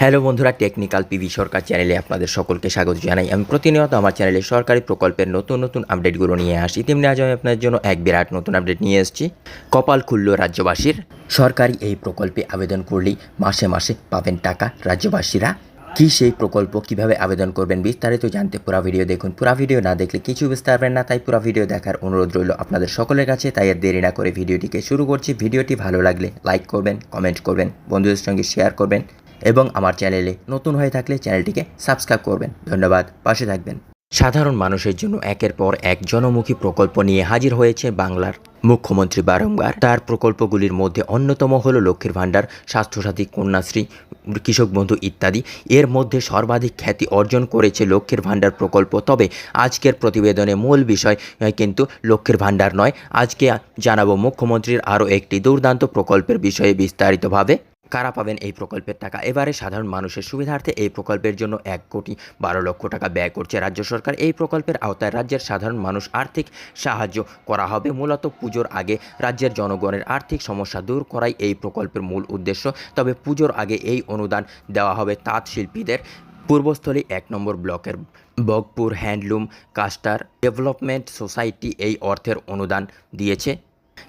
Hello বন্ধুরা, technical PV সরকার চ্যানেলে আপনাদের সকলকে স্বাগত জানাই। আমি প্রতিনিয়ত আমার চ্যানেলে সরকারি প্রকল্পের নতুন নতুন আপডেটগুলো নিয়ে আসি। তেমনি আজ আমি আপনাদের জন্য এক বিরাট নতুন আপডেট নিয়ে এসেছি। কপাল খুলল রাজ্যবাসীর সরকারি এই প্রকল্পে আবেদন করলেই মাসে মাসে পাবেন টাকা রাজ্যবাসীরা। কি সেই প্রকল্প, কীভাবে আবেদন করবেন বিস্তারিত জানতে পুরো ভিডিও দেখুন। পুরো ভিডিও না দেখলে কিছু বুঝতে পারবেন না, তাই পুরো ভিডিও দেখার অনুরোধ রইল আপনাদের সকলের কাছে। তাই আর দেরি না করে ভিডিওটিকে শুরু করছি। ভিডিওটি ভালো লাগলে লাইক করবেন, কমেন্ট করবেন, বন্ধুদের সঙ্গে শেয়ার করবেন। এবং আমার চ্যানেলে নতুন হয়ে থাকলে চ্যানেলটিকে সাবস্ক্রাইব করবেন। ধন্যবাদ, পাশে থাকবেন। সাধারণ মানুষের জন্য একের পর এক জনমুখী প্রকল্প নিয়ে হাজির হয়েছে বাংলার মুখ্যমন্ত্রী বারংবার। তার প্রকল্পগুলির মধ্যে অন্যতম হলো লক্ষ্মীর ভাণ্ডার, স্বাস্থ্যসাথী, কন্যাশ্রী, কৃষক বন্ধু ইত্যাদি। এর মধ্যে সর্বাধিক খ্যাতি অর্জন করেছে লক্ষ্মীর ভাণ্ডার প্রকল্প। তবে আজকের প্রতিবেদনে মূল বিষয় কিন্তু লক্ষ্মীর ভাণ্ডার নয়। আজকে জানাব মুখ্যমন্ত্রীর আরও একটি দুর্দান্ত প্রকল্পের বিষয়ে বিস্তারিতভাবে। কারা পাবেন এই প্রকল্পের টাকা? এবারে সাধারণ মানুষের সুবিধার্থে এই প্রকল্পের জন্য এক কোটি বারো লক্ষ টাকা ব্যয় করছে রাজ্য সরকার। এই প্রকল্পের আওতায় রাজ্যের সাধারণ মানুষ আর্থিক সাহায্য করা হবে। মূলত পুজোর আগে রাজ্যের জনগণের আর্থিক সমস্যা দূর করাই এই প্রকল্পের মূল উদ্দেশ্য। তবে পুজোর আগে এই অনুদান দেওয়া হবে তাঁত শিল্পীদের। পূর্বস্থলী এক নম্বর ব্লকের Bagpur handloom cluster development society এই অর্থের অনুদান দিয়েছে।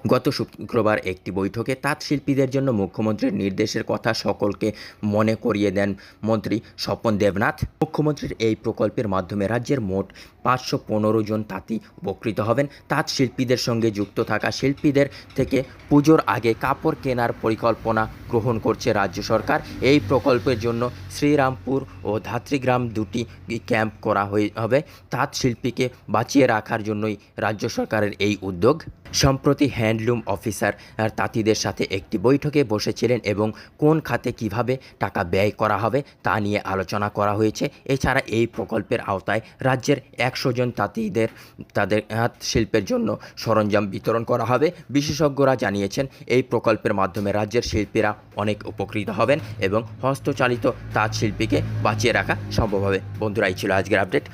গত শুক্রবার একটি বৈঠকে তাঁত শিল্পীদের জন্য মুখ্যমন্ত্রীর নির্দেশের কথা সকলকে মনে করিয়ে দেন মন্ত্রী স্বপন দেবনাথ। মুখ্যমন্ত্রীর এই প্রকল্পের মাধ্যমে রাজ্যের মোট পাঁচশো পনেরো জন তাঁতি উপকৃত হবেন। তাঁত শিল্পীদের সঙ্গে যুক্ত থাকা শিল্পীদের থেকে পুজোর আগে কাপড় কেনার পরিকল্পনা গ্রহণ করছে রাজ্য সরকার। এই প্রকল্পের জন্য শ্রীরামপুর ও ধাত্রীগ্রাম দুটি ক্যাম্প করা হয়ে হবে। তাঁত শিল্পীকে বাঁচিয়ে রাখার জন্যই রাজ্য সরকারের এই উদ্যোগ। সম্প্রতি হ্যান্ডলুম অফিসার তাঁতিদের সাথে একটি বৈঠকে বসেছিলেন এবং কোন খাতে কীভাবে টাকা ব্যয় করা হবে তা নিয়ে আলোচনা করা হয়েছে। এছাড়া এই প্রকল্পের আওতায় রাজ্যের একশো জন তাঁতিদের, তাদের হাত শিল্পের জন্য সরঞ্জাম বিতরণ করা হবে। বিশেষজ্ঞরা জানিয়েছেন, এই প্রকল্পের মাধ্যমে রাজ্যের শিল্পীরা অনেক উপকৃত হবেন এবং হস্তচালিত তাঁত শিল্পীকে বাঁচিয়ে রাখা সম্ভব হবে। বন্ধুরা, এই ছিল আজকের আপডেট।